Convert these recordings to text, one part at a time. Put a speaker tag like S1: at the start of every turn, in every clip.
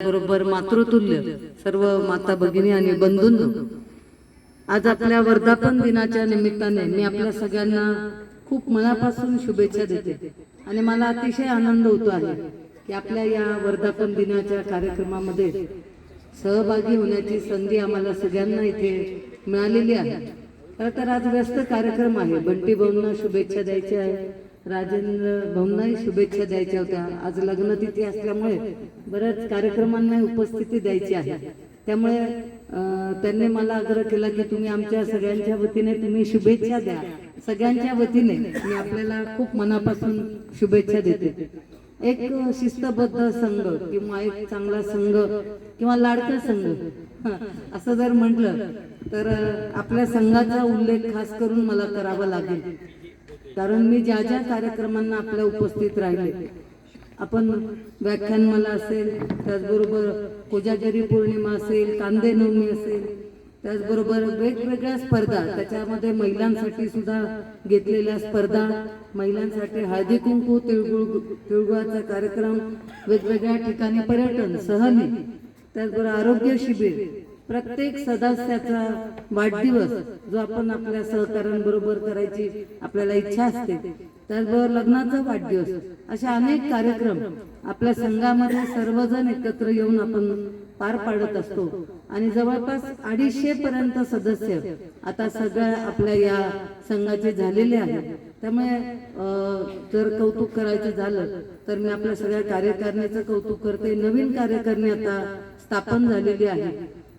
S1: बरोबर मातृतुल्य सर्व माता भगिनी आणि बंधूंनो आज आपल्या वर्धापन दिनाच्या निमित्ताने मी आपल्या सगळ्यांना खूप मनापासून शुभेच्छा देते. आणि मला अतिशय आनंद होतो आहे की आपल्या या वर्धापन दिनाच्या कार्यक्रमामध्ये सहभागी होण्याची संधी आम्हाला सगळ्यांना इथे मिळालेली आहे. खरं तर आज व्यस्त कार्यक्रम आहे. बंटी भाऊंना शुभेच्छा द्यायच्या आहे राजेंद्र भाऊंनाही शुभेच्छा द्यायच्या होत्या. आज लग्नतिथी असल्यामुळे बऱ्याच कार्यक्रमांना उपस्थिती द्यायची आहे. त्यामुळे त्यांनी मला आग्रह केला की तुम्ही आमच्या सगळ्यांच्या वतीने तुम्ही शुभेच्छा द्या. सगळ्यांच्या वतीने मी आपल्याला खूप मनापासून शुभेच्छा देते. एक शिस्तबद्ध संघ किंवा एक चांगला संघ किंवा लाडका संघ असं जर म्हटलं तर आपल्या संघाचा उल्लेख खास करून मला करावा लागेल. कारण मी ज्या ज्या कार्यक्रमांना आपल्या उपस्थित राहिले आपण व्याख्यानमाला असेल त्याचबरोबर कोजागरी पौर्णिमा असेल कांदे नवमी असेल त्याचबरोबर वेगवेगळ्या स्पर्धा त्याच्यामध्ये महिलांसाठी सुद्धा घेतलेल्या स्पर्धा महिलांसाठी हळदी कुंकू तिळगुळ तिळगुळाचा कार्यक्रम वेगवेगळ्या ठिकाणी पर्यटन सहली त्याचबरोबर आरोग्य शिबिर प्रत्येक सदस्याचा वाढदिवस जो आपण आपल्या सहकाऱ्यांबरोबर करायची आपल्याला इच्छा असते त्याचबरोबर लग्नाचा वाढदिवस अशा अनेक कार्यक्रम आपल्या संघामध्ये सर्वजण एकत्र येऊन आपण पार पाडत असतो. आणि जवळपास अडीचशे पर्यंत सदस्य आता सगळ्या आपल्या या संघाचे झालेले आहेत. त्यामुळे जर कौतुक करायचं झालं तर मी आपल्या सगळ्या कार्यकारिणीचं कौतुक करते. नवीन कार्यकारिणी आता स्थापन झालेली आहे.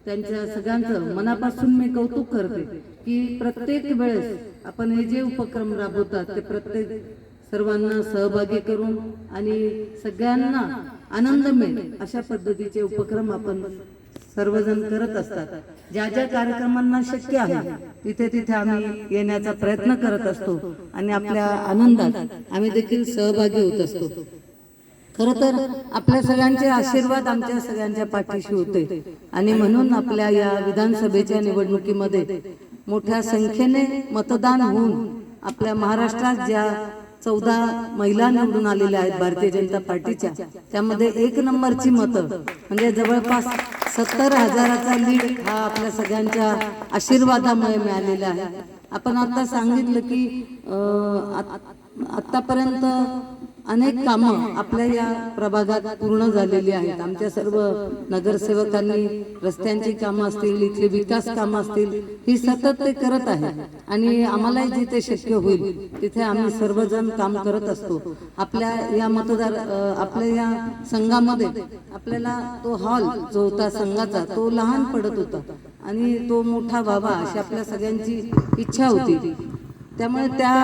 S1: त्यांच्या सगळ्यांचं मनापासून मी कौतुक करते की प्रत्येक वेळेस आपण हे जे उपक्रम राबवतात ते प्रत्येक सर्वांना सहभागी करून आणि सगळ्यांना आनंद मिळेल अशा पद्धतीचे उपक्रम आपण सर्वजण करत असतात. ज्या ज्या कार्यक्रमांना शक्य आहे तिथे तिथे आम्ही येण्याचा प्रयत्न करत असतो आणि आपल्या आनंदात आम्ही देखील सहभागी होत असतो. खर तर आपल्या सगळ्यांचे आशीर्वाद आमच्या सगळ्यांच्या पाठीशी होते. आणि म्हणून आपल्या या विधानसभेच्या निवडणुकीमध्ये मोठ्या संख्येने मतदान होऊन आपल्या महाराष्ट्रात ज्या चौदा महिला निवडून आलेल्या आहेत भारतीय जनता पार्टीच्या त्यामध्ये एक नंबरची मतं म्हणजे जवळपास सत्तर हजाराचा लीड हा आपल्या सगळ्यांच्या आशीर्वादामुळे मिळालेला आहे. आपण आता सांगितलं की आतापर्यंत अनेक कामं आपल्या या प्रभागात पूर्ण झालेली आहेत. आमच्या सर्व नगरसेवकांनी रस्त्यांची कामं असतील इथली विकास कामं असतील ही सतत ते करत आहे आणि आम्हालाही जिथे शक्य होईल तिथे आम्ही सर्वजण काम करत असतो. आपल्या या मतदार आपल्या या संघामध्ये आपल्याला तो हॉल जो होता संघाचा तो लहान पडत होता. आणि तो मोठा व्हावा अशी आपल्या सगळ्यांची इच्छा होती. त्यामुळे त्या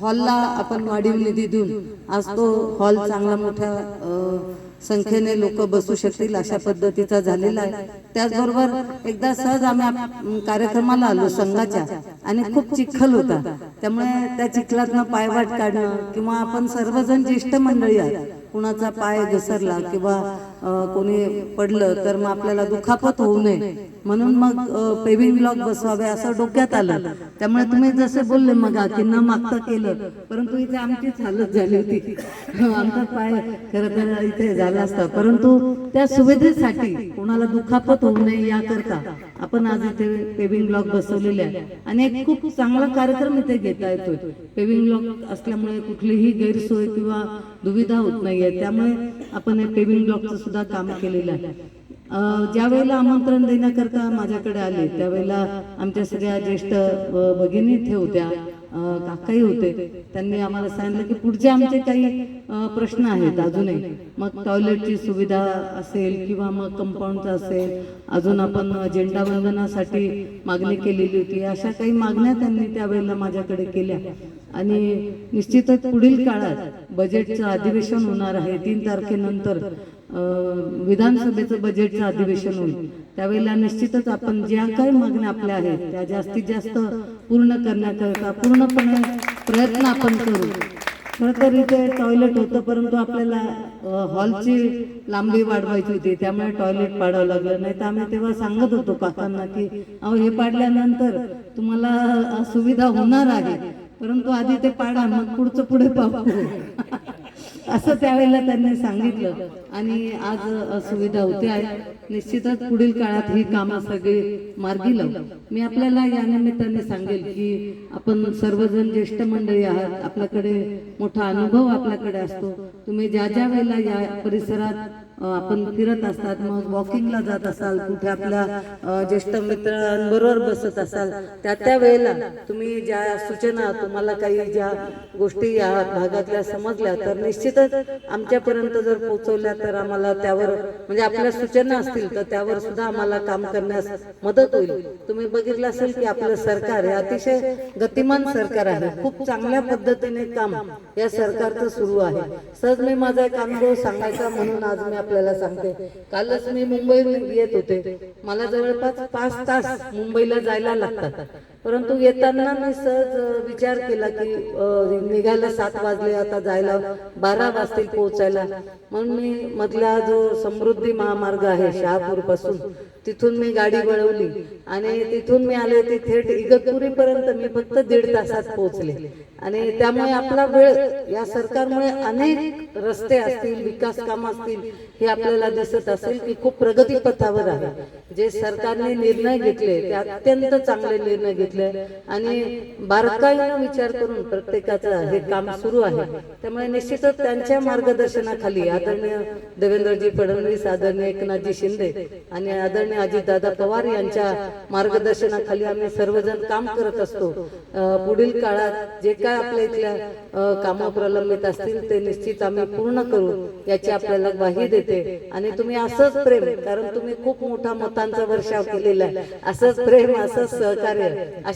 S1: हॉलला आपण वाढीव निधी देऊन आज तो हॉल चांगला मोठ्या संख्येने लोक बसू शकतील अशा पद्धतीचा झालेला आहे. त्याचबरोबर एकदा सहज आम्ही कार्यक्रमाला आलो संघाच्या आणि खूप चिखल होता. त्यामुळे त्या चिखलातनं पायवाट काढणं किंवा आपण सर्वजण ज्येष्ठ मंडळी आहात कुणाचा पाय घसरला किंवा कोणी पडलं तर मग आपल्याला दुखापत होऊ नये. म्हणून मग पेविंग ब्लॉक बसवावे असं डोक्यात आलं. त्यामुळे तुम्ही जसे बोलले मग की न मागता केलं. परंतु इथे आमचीच हालत झाली होती. आमचा पाय खरं तर इथे झाला असता. परंतु त्या सुविधेसाठी कोणाला दुखापत होऊ नये याकरता आपण आज इथे पेविंग ब्लॉक बसवलेले आहे. आणि एक खूप चांगला कार्यक्रम इथे घेता येतोय. पेविंग ब्लॉक असल्यामुळे कुठलीही गैरसोय किंवा दुविधा होत नाहीये. त्यामुळे आपण पेविंग ब्लॉकचं सुद्धा काम केलेलं आहे. ज्या वेळेला आमंत्रण देण्याकरता माझ्याकडे आले त्यावेळेला आमच्या सगळ्या ज्येष्ठ भगिनी इथे होत्या काकाही होते. त्यांनी आम्हाला सांगितलं की पुढचे आमचे काही प्रश्न आहेत अजूनही. मग टॉयलेटची सुविधा असेल किंवा मग कंपाऊंडचा असेल अजून आपण झेंडा वंदनासाठी मागणी केलेली होती. अशा काही मागण्या त्यांनी त्यावेळेला माझ्याकडे केल्या. आणि निश्चितच पुढील काळात बजेटचं अधिवेशन होणार आहे तीन तारखेनंतर. विधानसभेचं बजेटचं अधिवेशन होईल. त्यावेळेला निश्चितच आपण ज्या काही मागण्या आपल्या आहेत त्या जास्तीत जास्त पूर्ण करण्याकरता पूर्णपणे प्रयत्न आपण करू. खरं तर इथे टॉयलेट होतं परंतु आपल्याला हॉलची लांबी वाढवायची होती त्यामुळे टॉयलेट पाडावं लागलं. नाही तर आम्ही तेव्हा सांगत होतो काकांना की अहो हे पाडल्यानंतर तुम्हाला सुविधा होणार आहे परंतु आधी ते पाडा मग पुढचं पुढे पाहू. असं त्यावेळेला त्यांनी सांगितलं. आणि आज सुविधा होते आहे निश्चितच पुढील काळात ही कामं सगळी मार्गी लावू. मी आपल्याला या निमित्ताने सांगेल की आपण सर्वजण ज्येष्ठ मंडळी आहात. आपल्याकडे मोठा अनुभव आपल्याकडे असतो. तुम्ही ज्या ज्या वेळेला या परिसरात आपण फिरत असतात मग वॉकिंगला जात असाल कुठे आपल्या ज्येष्ठ मित्रांबरोबर बसत असाल त्या त्या वेळेला तुम्ही ज्या सूचना तुम्हाला काही ज्या गोष्टी या भागातल्या समजल्या तर निश्चितच आमच्यापर्यंत जर पोहोचवल्या तर आम्हाला त्यावर म्हणजे आपल्या सूचना असतील तर त्यावर सुद्धा आम्हाला काम करण्यास मदत होईल. तुम्ही बघितलं असेल की आपलं सरकार हे अतिशय गतिमान सरकार आहे. खूप चांगल्या पद्धतीने काम या सरकारचं सुरू आहे. सहज मी माझा एक अनुभव सांगायचा म्हणून आज मी आपल्याला सांगते. कालच मी मुंबईहून येत होते. मला जवळपास पाच तास मुंबईला जायला लागतात. परंतु येताना मी सहज विचार केला की निघायला सात वाजले आता जायला बारा वाजतील पोहोचायला. म्हणून मी मधला जो समृद्धी महामार्ग आहे शहापूरपासून तिथून मी गाडी वळवली. आणि तिथून मी आले ते थेट इगतपुरी पर्यंत मी फक्त दीड तासात पोहोचले. आणि त्यामुळे आपला वेळ या सरकारमुळे अनेक रस्ते असतील विकास काम असतील हे आपल्याला दिसत असेल की खूप प्रगतीपथावर आहे. जे सरकारने निर्णय घेतले ते अत्यंत चांगले निर्णय घेतले. आणि बारकाईनं विचार करून प्रत्येकाचं हे काम सुरू आहे. त्यामुळे निश्चितच त्यांच्या मार्गदर्शनाखाली आदरणीय देवेंद्रजी फडणवीस आदरणीय एकनाथजी शिंदे आणि आदरणीय अजितदादा पवार यांच्या मार्गदर्शनाखाली आम्ही सर्वजण काम करत असतो. पुढील काळात जे काय आपल्या इथल्या कामं प्रलंबित असतील ते निश्चित आम्ही पूर्ण करू याची आपल्याला ग्वाही देते. आणि तुम्ही असंच प्रेम कारण तुम्ही खूप मोठा मतांचा वर्षाव केलेला आहे. असंच प्रेम असंच सहकार्य